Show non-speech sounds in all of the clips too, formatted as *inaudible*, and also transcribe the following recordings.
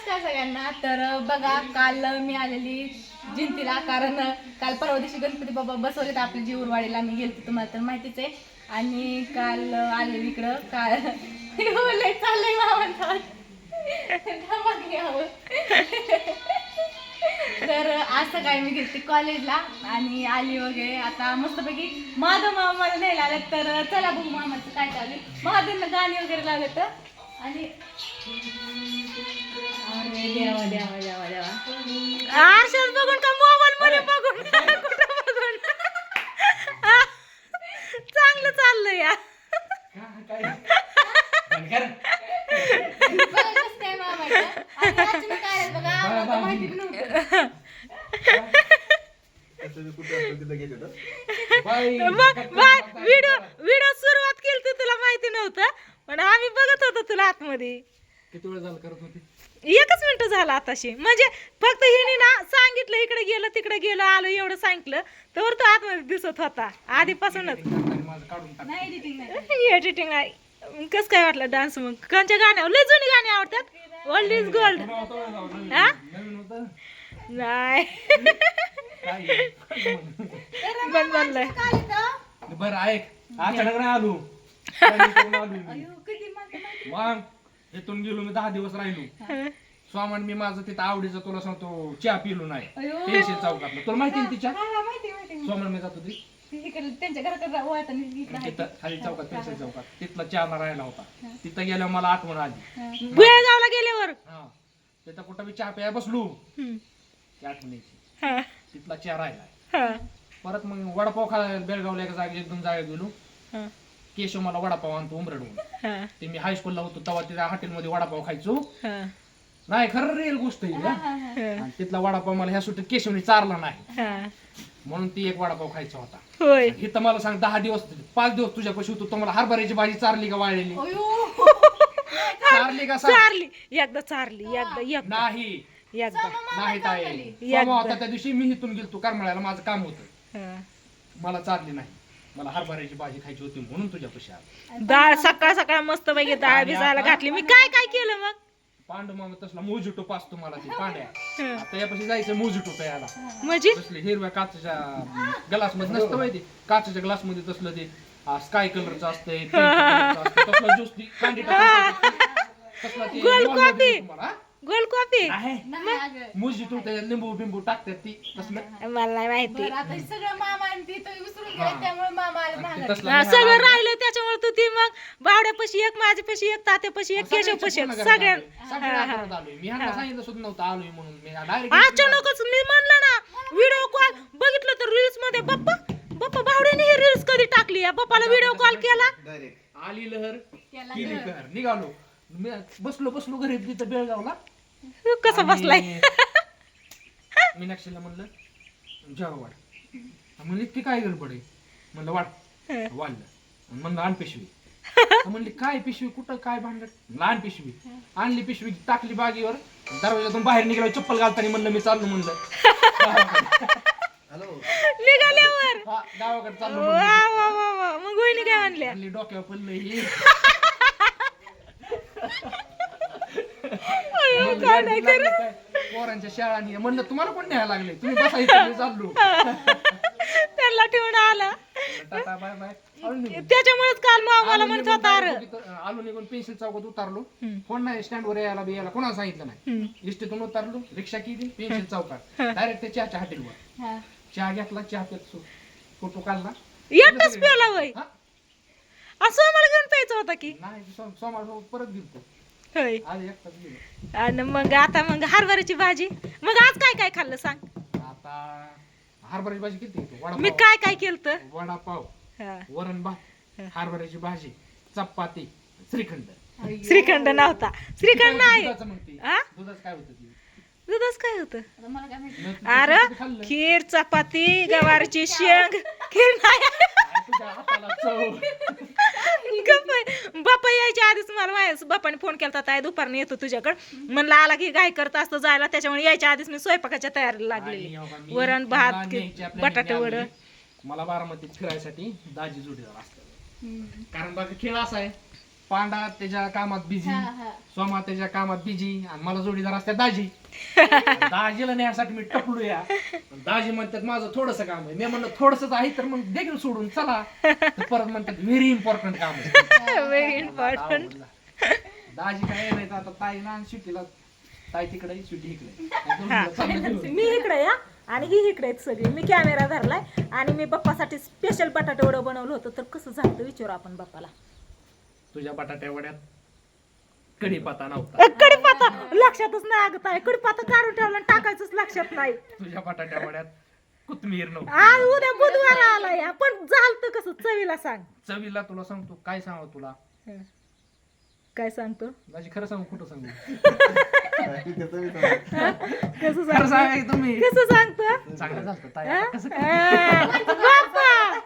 नमस्कार सगळ्यांना. तर बघा काल मी आलेली जिंतीला कारण काल परवा दिवशी गणपती बाबा बसवलेत आपल्या जीवरवाडीला मी गेलते तुम्हाला तर माहितीच आहे. आणि काल आलेली इकडं काल. हो, बोलले चाललंय मामांचा तर. आज सकाळी मी गेलते कॉलेजला आणि आली वगैरे. आता मस्तपैकी माधव मामा मला न्यायला लागत तर चला बघू मामाचं काय चालू आहे. महादेवनं गाणी वगैरे लावले तर आणि देवा देवा देवा देवा आरशात बघून का मोबाईल मध्ये बघून? कुठं बघून? चांगलं चाललंय या. व्हिडिओ व्हिडिओ सुरुवात केली तर तुला माहिती नव्हतं पण आम्ही बघत होतो तुला आतमध्ये. किती वेळ झालं करत होती? एकच मिनिट झाला आताशी. म्हणजे फक्त हिने ना सांगितलं इकडे गेलं तिकडे गेलं आलं एवढं सांगितलं. तर तो आतमध्ये दिसत होता. आधीपासूनच. एडिटिंग नाही. कस काय वाटलं डान्स मग? कोणत्या गाण्यावर लय जुनी गाणी आवडतात. ओल्ड इज गोल्ड हा? नवीन होतं नाही. बंद बनलंय? बरं ऐक. अचानक नाही आलो. *laughs* मग? इथून गेलो मी दहा दिवस राहिलो. स्वामान मी माझं तिथं आवडीचं तुला सांगतो चहा पिलो नाही. अयो. पेशे चौकातलं तुला माहिती आहे तिच्या हा, हा, माहिती माहिती स्वामान मी जात होती इकडे त्यांच्या घराकडे वळताना इकडं आहे. तिथं खाली चौकात चौकात तिथला चहा राहिला होता. तिथं गेल्यावर मला आठवण आली. हा. गेल्यावर? हा. तिथं कुठं मी चहा प्याय बसलो. हम्म. ती आठवण यायची. हा, तिथला चहा राहिला. हा, परत मग वडापाव खायला बेळगावला एका जागे एक दोन जागा गेलो. हा, केशव मला वडापाव आणतो उमरडून. हा, ते मी हायस्कूलला होतो तेव्हा तिथल्या हॉटेलमध्ये वडापाव खायचो. हा, नाही खरं रिअल गोष्ट आहे ही, हा. हा, हा. हा, आणि तिथला वडापाव मला ह्या सुट्टीत केशवने चारला नाही. हा. म्हणून ती एक वडापाव खायचा होता. होय. हे तर मला सांग दहा दिवस पाच दिवस तुझ्या पशी होतो तुम्हाला हरभऱ्याची भाजी चारली का वाळलेली. चारली का सांग? चारली. एकदा चारली एकदा एकदा. नाही. एकदा. नाही ताई. होता त्या दिवशी मी इथून गेलतो करमळ्याला. माझं काम होतं. हा. मला चारली नाही. मला हरभऱ्याची भाजी खायची होती म्हणून तुझ्या पशी आलो. डाळ सकाळ सकाळ मस्त पैकी डाळ भिजायला घातली. मी काय काय केलं मग? पांडू मामा तसला मोजुटो पाचतो मला ते पांड्या. हा. आता यापाशी जायचं मोजुटो प्यायला म्हणजे? तसले हिरव्या काचेच्या ग्लासमध्ये नसतं माहिती. काचेच्या ग्लासमध्ये तसलं ते स्काय कलरचं असतंय pink कलरचं असतं, तसलं ज्यूस ती कांडी टाकून पिते. तसला ते तुम्हाला, हा? गोल कॉफी आहे. नाही अगं. मोजिटो त्याच्यात लिंबू बिंबू टाकतात ती तसलं. मला नाही माहिती. बरं, आता हे सगळं मामा आणि ती विसरून गेले हा. हा, सगळं. राहिलं त्याच्यामुळे तू ती मग बावड्यापाशी एक माझ्यापाशी एक तात्यापाशी एक केशव सगळ्यांच्या पशी एक सगळ्या आलोय. सगळ्या घरात आलोय. मी ह्यांना सांगितलं सुद्धा नव्हतं आलोय म्हणून. मी डायरेक्ट अचानकच मी म्हणलं ना व्हिडिओ कॉल बघितलं तर रील्समध्ये बाप्पा बाप्पा बावड्याने ही रील्स कधी टाकली? या बाप्पाला व्हिडिओ कॉल. केला आली लहर गेली निघालो. मी बसलो बसलो घरी तिथं बेळगावला. कसा बसलाय? मीनाक्षीला म्हणलं जेव्हा वाढ म्हणली ती काय गडबड आहे? म्हणलं वाढ वाढलं. आणि म्हणलं आण पिशवी. *laughs* म्हणली काय पिशवी कुठं काय भांडत आण पिशवी. आणली पिशवी टाकली बागेवर. दरवाजातून बाहेर निघालो चप्पल घालताना म्हणलं मी चाललो म्हणलं. निघाल्यावर? हा, गावाकडे चाललो म्हणलं. वा वा वा. वा मग वहिनी काय म्हणल्या? म्हणली डोक्यावर पडलं हे. काय नाही? पोरांच्या शाळा म्हणलं तुम्हाला कोण न्यायला लागले तुम्ही बसायचं मी चाललो. *laughs* त्यांना ठेवून आला. Tata bye bye. आलो निघून. त्याच्यामुळेच काल मग आम्हाला म्हणत होता अरे आलो निघून पेन्सिल चौकात उतारलो. कोण नाही स्टँडवर यायला बी यायला कोणाला सांगितलं नाही. इष्टीतून उतारलो रिक्षा केली पेन्सिल चौकात. डायरेक्ट त्या चहाच्या हॉटेलवर. चहा घेतला चहा पेत फोटो काढला. एकटाच प्याला वय? असं आम्हाला घेऊन प्यायचं होता की? नाही सोमवार परत गेलतो. होय. आज एकटाच गेलो. आणि मग आता मग हरभऱ्याची भाजी. मग आज काय काय खाल्लं सांग? आता हरभऱ्याची भाजी किती मी वडापाव काय काय केलं वडापाव वरण भात हरभऱ्याची भाजी चपाती श्रीखंड. श्रीखंड नव्हता श्रीखंड नाही दुधाचं मग ते. आ? दुधाचं काय होतं ते? दुधच काय होतं आता मला काय माहिती न- अरे खाल्लं? खीर चपाती गवारची शेंग खीर नाही आणि तुझ्या हाताला चव. *laughs* यायच्या आधीच मला माझ्या बाप्पाने फोन केला ताई दुपारने येतो तुझ्याकडे. म्हणलं आला की गाय करत असतो जायला. त्याच्यामुळे यायच्या आधीच मी स्वयंपाकाच्या तयारीला लागलेली. वरण भात बटाटे वड. मला बारामतीत फिरायसाठी दाजी जोडीदार असतात. कारण बघा खेळ असा आहे पांडा त्याच्या कामात बिझी हा, हा. सोमा त्याच्या कामात बिझी आणि मला जोडीदार असतात दाजी. *laughs* दाजीला नेण्यासाठी मी टपलो या दाजी म्हणतात माझं थोडस काम आहे. मी म्हणलं थोडस आहे तर मग देखील सोडून चला. तर परत म्हणतात व्हेरी इम्पॉर्टंट काम आहे. *laughs* व्हेरी इम्पॉर्टंट दाजी काय नाही तर आता ताई ना सुट्टीला. ताई तिकडे सुट्टी इकडे. मी इकडे या आणि ही इकडे आहेत सगळी. मी कॅमेरा धरलाय आणि मी बाप्पासाठी स्पेशल बटाटे वडं बनवलं होतं. तर कसं झालं ते विचारू आपण बाप्पाला. तुझ्या बटाट्या वड्यात कढीपाता नव्हता. अ, कढीपाता लक्षातच नाही अगं ताई कढीपाता काढून ठेवला आणि टाकायचंच लक्षात नाही. तुझ्या बटाट्या वड्यात कोथमीर नव्हती. आज उद्या बुधवार आला या पण झालतं कसं? चवीला सांग. चवीला तुला सांगतो. काय सांगू तुला? हं. काय सांगतो? दाजी खरं सांगू खोटं सांगू? कसं खरं सांगतो? सांगा तुम्ही. कसं सांगतो? चांगलं झालं ताई. हं? आता कसं अ, बाप्पा!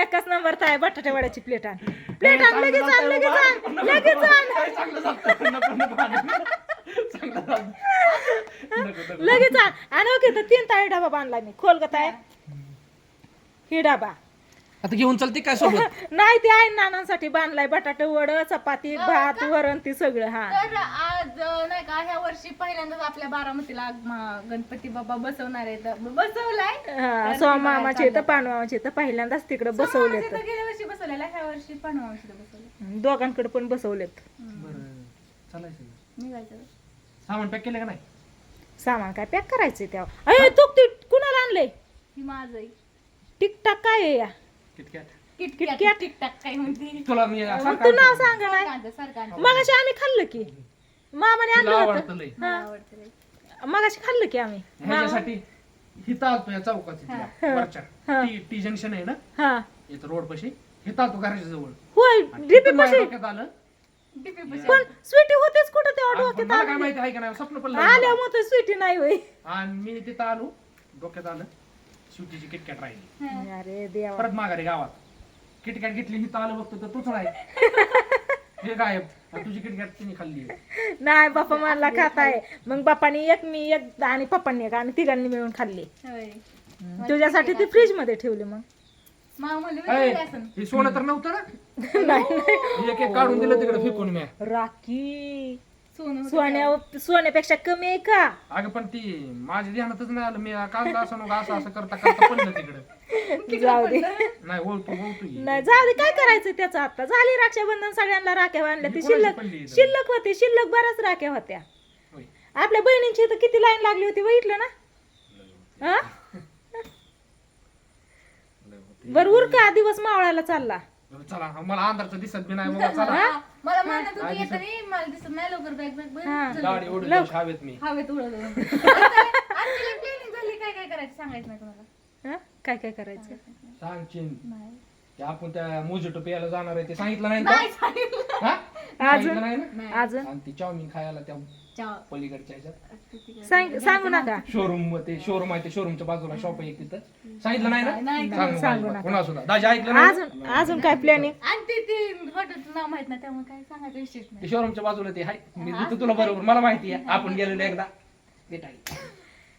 एकच नंबर ताय बटाटे वड्याची प्लेट आण. प्लेट आण लगेच आण लगेच आण लगेच आण. काय चांगलं झालं नको नको आणू. चांगलं झालं नको नको लगेच आण. आणि ओके तर तीन ताई डबा बांधला मी. खोल ग ताय ही डबा. आता घेऊन चलते काय सोबत? *laughs* नाही ते आहे नानांसाठी बांधलाय बटाटे वड चपाती भात वरण ती सगळं हा. तर आज अं, नाही का ह्या वर्षी पहिल्यांदाच आपल्या बारामतीला गणपती बाबा बसवणार आहेत. बसवलाय? हा, सोमामाचे इथं पानमामाचे इथं पहिल्यांदाच तिकडे बसवलेत. तर गेल्या वर्षी बसवलेला ह्या वर्षी बसवलं दोघांकडे पण बसवलेत. बरं चालायचं निघायचं सामान पॅक केलं का नाही? सामान काय पॅक करायचंय तेव्हा? अरे तू ती कुणाला आणलंय? ही माझं टिकटाक काय आहे या? किटकॅट किटकॅट टिकटाक काय म्हणते? तुला मी मग तू नाव सांग नाही सारखं सारखं मगाशी आम्ही खाल्लं की. मामाने तुला आणलं आवडतं लय होतं हा. आवडतं लय. मगाशी खाल्लं की आम्ही. ह्याच्यासाठी हिथं आलतो या चौकात इथल्या वरच्या. हा. टी टी जंक्शन आहे ना? हा. इथं रोड पशी. आलतो घराच्या जवळ. होय आणि डीपी तिथून माझ्या पशी. डोक्यात आलं. DP पशी. पण स्वीटी होतेच कुठं आणि मला काय आलं माहिती आहे का नाही? स्वप्न पडलं आल्या मला. मग स्वीटी नाही होय. आणि मी तिथं आलो. डोक्यात आलं. सुटीची किटकॅट राहिली. अरे देवा. परत माघारी गावात. किटकॅट घेतली हिथं आलं बघतो तर तूच नाही *laughs* हे गायब. आणि तुझी किटकॅट तिने खाल्ली नाही बाप्पा मला खात आहे. मग बाप्पानी एक मी एक आणि पप्पांनी एक आणि तिघांनी मिळून खाल्ली. होय. तुझ्यासाठी ती फ्रीजमध्ये ठेवली मग. मग म्हणलं अय, विचारलं असं हे सोनं तर नव्हतं ना? *laughs* हे एक एक काढून दिलं तिकडे फेकून मी राखी. सोन्या सोन्यापेक्षा कमी आहे का? अगं पण ती माझ्या ध्यानातच नाही आलं. मी काल असं नको असं असं करता करता पडलं तिकडे. जाऊ दे. नाही ही. नाही जाऊ दे काय करायचं त्याचं आता? झाली रक्षाबंधन सगळ्यांना राख्या बांधल्या. ती शिल्लक? शिल्लक होती शिल्लक बऱ्याच राख्या होत्या. आपल्या बहिणींची इथं किती लाईन लागली होती बघितलं ना? हा? बर उर का दिवस मावळायला चालला. चला मला अंधारचं दिसत बी नाही चला. हा, मला म्हणत होती मला दिसत नाही लवकर बॅग बॅग हा. गाडी ओढून जाऊ हवेत मी. हवेत उडत प्लॅनिंग झाली काय काय करायचं सांगायचं नाही तुम्हाला? हा? काय काय करायचं? सांग चिन नाही. ते आपण त्या मोजिटो प्यायला जाणार आहे ते सांगितलं नाही नाही का सांगितलं. हा? सांगितलं नाही ना? नाही. अजून? आणि ती चाऊमिन खायला त्या. पलीकडच्या ह्याच्यात. सांग सांगू नका. शोरूम ते शोरूम आहे ते शोरूमच्या बाजूला शॉप आहे एक तिथं. सांगितलं नाही ना? नाही सांगू सांगू नका. कोणा सुद्धा. दाजी ऐकलं नाही? अजून अजून काय प्लॅनिंग आणि ते ते हॉटेलचं नाव माहीत नाही त्यामुळे काय सांगायचं विशेष नाही. ते शोरूमच्या बाजूला ते आहे. मी देतो तुला बरोबर मला माहिती आहे. आपण गेलेलो एकदा. ते टाक.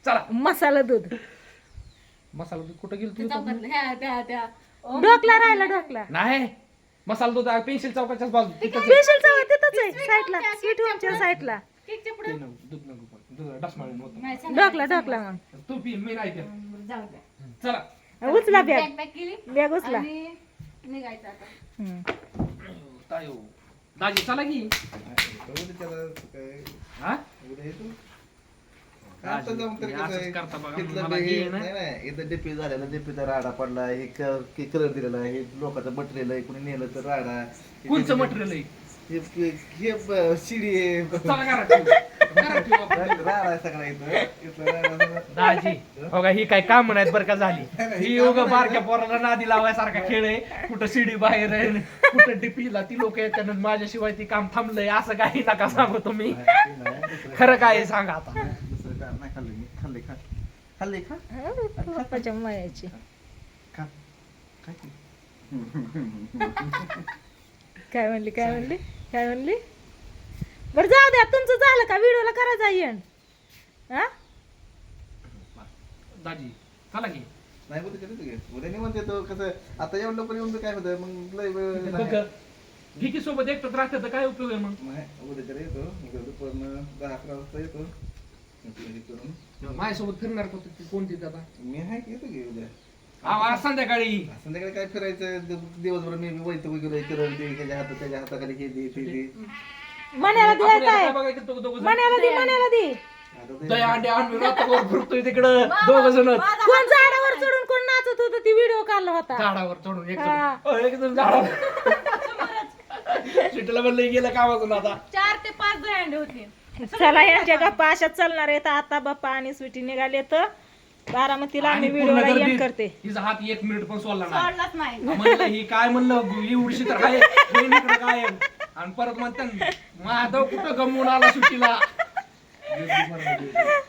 चला. मसाला दूध. मसाला दूध कुठं गेलो ते तू चौकातलं. ह्या त्या त्या. ओ, डोकला राहिला डोकला नाही. मसाला दूध पेन्सिल चौकाच्याच बाजू. स्पेशल चव तिथंच आहे साईडला. स्वीट होमच्या साईडला. केकच्या पुढे? ते नको, दूध नको पण. दूध डसमाळून होतं. नाही सांगायचं. डोकला डोकला मग. तू पी मी नाही पित. बरं, जाऊ द्या. चला. उचला बॅग. बॅग पॅक केली. बॅग उचला. आणि निघायचं आता. हम्म. तायो दाजी चला की. हा? डीपी झालेला डीपीचा राडा पडला हे कलर दिलेला आहे हे लोकांचं मटेरियल आहे कुणी नेलं तर राडा. कोणचं मटेरियल आहे? हे शिडी सगळा इथं इथं दाजी हो का ही काय काम नाहीत बरं का झाली. ही योग बारक्या पोराला नादी लावायसारखा खेळ आहे. कुठं शिडी बाहेर आहे कुठं डिपीला ती लोक येतात माझ्याशिवाय ती काम थांबलंय असं काही नका सांगू तुम्ही. खरं काय आहे सांगा आता. दुसरं काय नाही खाल्लं मी खाल्ले खा खाल्ले खा पप्पाच्या मायाची खा काय काय म्हणली काय म्हणली? काय म्हणली? बरं जाऊ द्या तुमचं झालं का? व्हिडिओला करायचा एंड हा? दाजी चला की. नाही कधी उद्या निवंत येतो. कसं आता एवढं लवकर येऊन बी काय होतं? मग लय वेळ बघ नाही. घे की सोबत एकटं राहते तर काय उपयोग आहे मग? नाही उद्याकडे येतो. उद्या दुपारनं दहा अकरा वाजता येतो. मग हे करून. माझ्यासोबत फिरणार कोणती दादा? मी आहे की येतो की उद्या? आज संध्याकाळी. संध्याकाळी काय फिरायचं दिवसभर मी वैतो गेलो करल ते त्याच्या हातात त्याच्या हाताखाली हे दे ते दे. मण्याला आपण द्यायचं आता आहे काय बघायचं? दोघं- दोघं जण? मण्याला दे मण्याला दे. आता ते- दही अंडे आणून रात्रभर फिरतोय तिकडं दोघ जण. कोण झाडावर चढून कोण नाचत होतं ती व्हिडिओ काढला होता. झाडावर चढून एक हा. जण- अहो, एक जण झाडावर. शिटीला म्हणलं गेलं कामातून आता. चार ते पाच होते. चला यांच्या गप्पा अशाच चालणार आहेत. आता बाप्पा आणि स्वीटी निघाले तर बारामतीला आम्ही पूर्ण व्हिडिओला एंड करते. हिचा हात एक मिनिट पण सोडला नाही. सोडलाच नाही. म्हणलं ही काय म्हणलं? एवढीशी तर आहे बहिणीकडं काय आहे? आणि परत म्हणतात माधव कुठं गमवून आला सुट्टीला?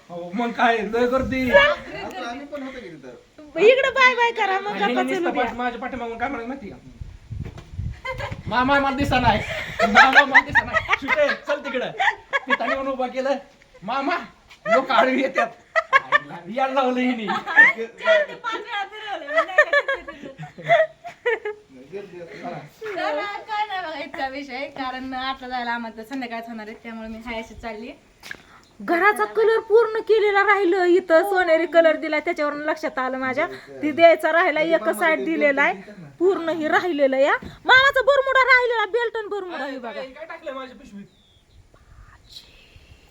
हो, मग काय लय गर्दी. आता आम्ही पण होतो की तिथं. इकडे बाय बाय करा मग आणि गप्पा हिने चालू नुसतं द्या. पाठ- माझ्या पाठीमागून काय म्हणाल माहिती का? मामा मला दिसा नाही. मामा मला दिसा नाही. सुटे चल तिकडं. पिताने म्हणून उभा केलं. मामा लोक आडवी येतात. यायला लावलं हिने. पाच वेळा फिरवले मी नाही का तिथे- तिथे. गर्दी असते. तर काय नाही बघा इतका विषय कारण आठला जायला आम्हाला संध्याकाळच होणार आहे त्यामुळे मी हाय अशी चालली घराचा कलर पूर्ण केलेला राहिलं इथं. सोनेरी कलर दिलाय त्याच्यावरून लक्षात आलं माझ्या. ती द्यायचा राहिला एक साईड दिलेला आहे. पूर्ण ही राहिलेलं या. मामाचा बरमुडा राहिलेला बेल्टन बरमुडा हे बघा. काय टाकलं माझ्या पिशवीत?